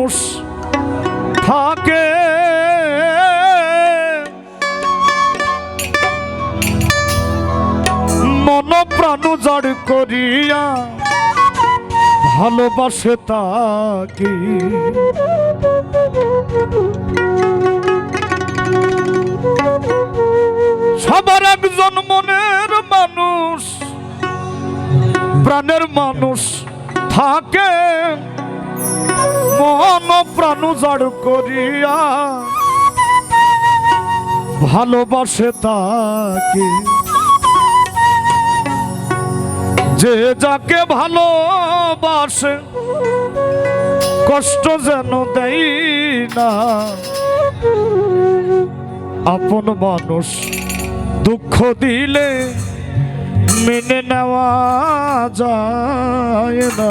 মানুষ থাকে। মন প্রাণ জড় করিয়া ভালোবাসে তাকে। সবার একজন মনের মানুষ, প্রাণের মানুষ থাকে। মন প্রাণ জড় করিয়া ভালোবাসে তাকে। যে যাকে ভালোবাসে, কষ্ট যেন দেয় না। আপন মানুষ দুঃখ দিলে মেনে নেওয়া যায় না।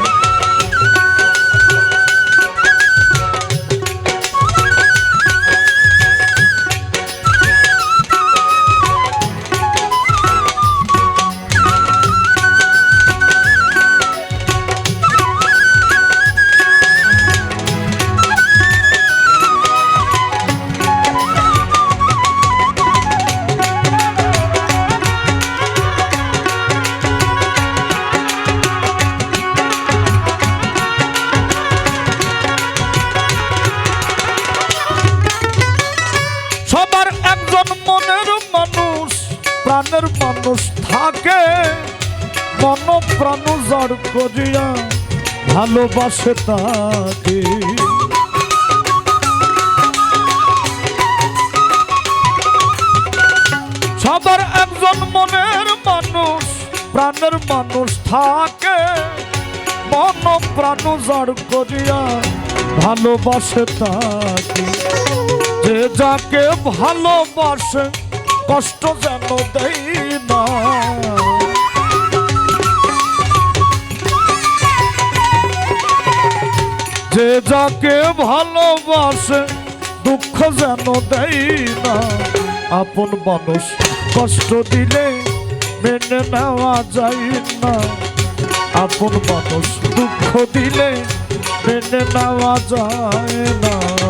থাকে মন প্রাণ জড় করিয়া ভালোবাসে তাকে। সবার একজন মনের মানুষ, প্রাণের মানুষ থাকে। মন প্রাণ জড় করিয়া ভালোবাসে তাকে। যে যাকে ভালোবাসে কষ্ট যেন দেই না। যে যাকে ভালোবাসে, দুঃখ যেন দেই না। আপন মানুষ কষ্ট দিলে মেনে নেওয়া যায় না। আপন মানুষ দুঃখ দিলে মেনে নেওয়া যায় না।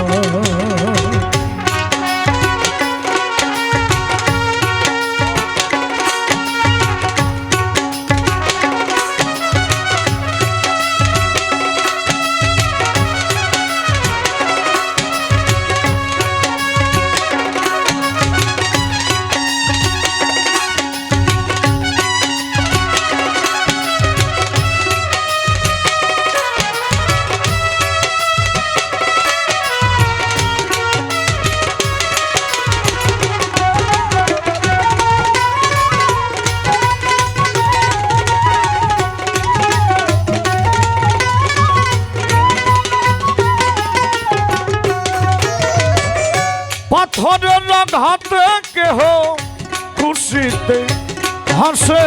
পাথরের আঘাতে কেহ খুশিতে হাসে।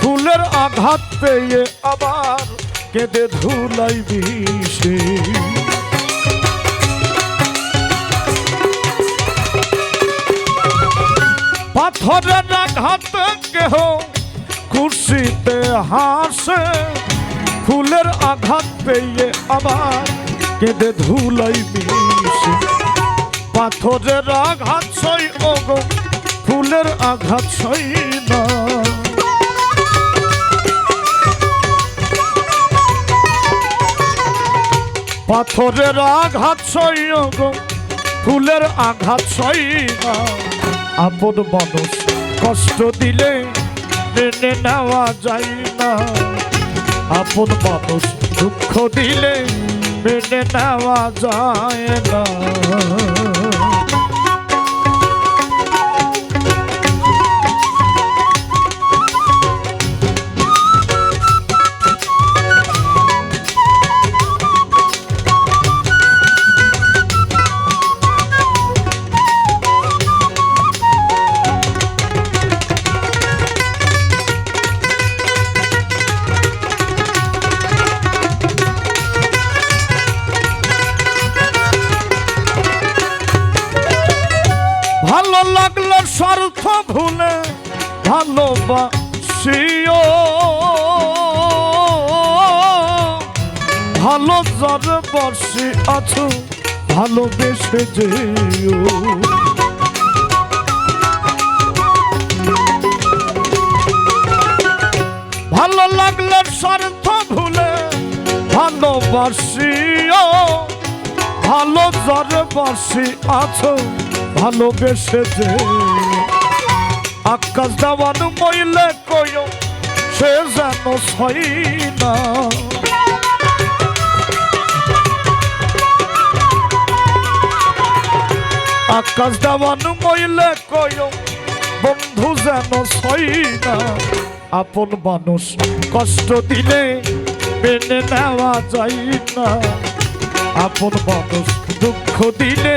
ফুলের আঘাত পেয়ে আবার কেঁদে ধুলাই বিষে। পাথরের আঘাতে কেহ খুশিতে হাসে। ফুলের আঘাত পেয়ে আবার কেঁদে ধুলাই মিশে। পাথরের আঘাত সই, ওগো, ফুলের আঘাত সই না। পাথরের আঘাত সই, ওগো, ফুলের আঘাত সই না। আপন মানুষ কষ্ট দিলে মেনে নেওয়া যায় না। আপন মানুষ দুঃখ দিলে মেনে নেওয়া যায় না। ভালো লাগল স্বার্থ ভুলে ভালোবাসিও। ভালো জ্বর বসে আছো, ভালোবেসে যেও। ভালো লাগল স্বার্থ ভুলে ভালোবাসিও। ভালো জ্বর বসে আছো ভালোবেসে যে আকাশ দেওয়ান মইলে কইও সে যেন সই না। আকাশ দেওয়ান মইলে কইও বন্ধু যেন সই না। আপন মানুষ কষ্ট দিলে মেনে নেওয়া যায় না। আপন মানুষ দুঃখ দিলে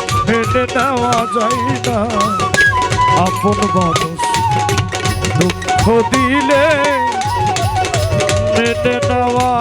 মেনে দেওয়া যায় না আপন মানুষ দুঃখ দিলে মেনে নেওয়া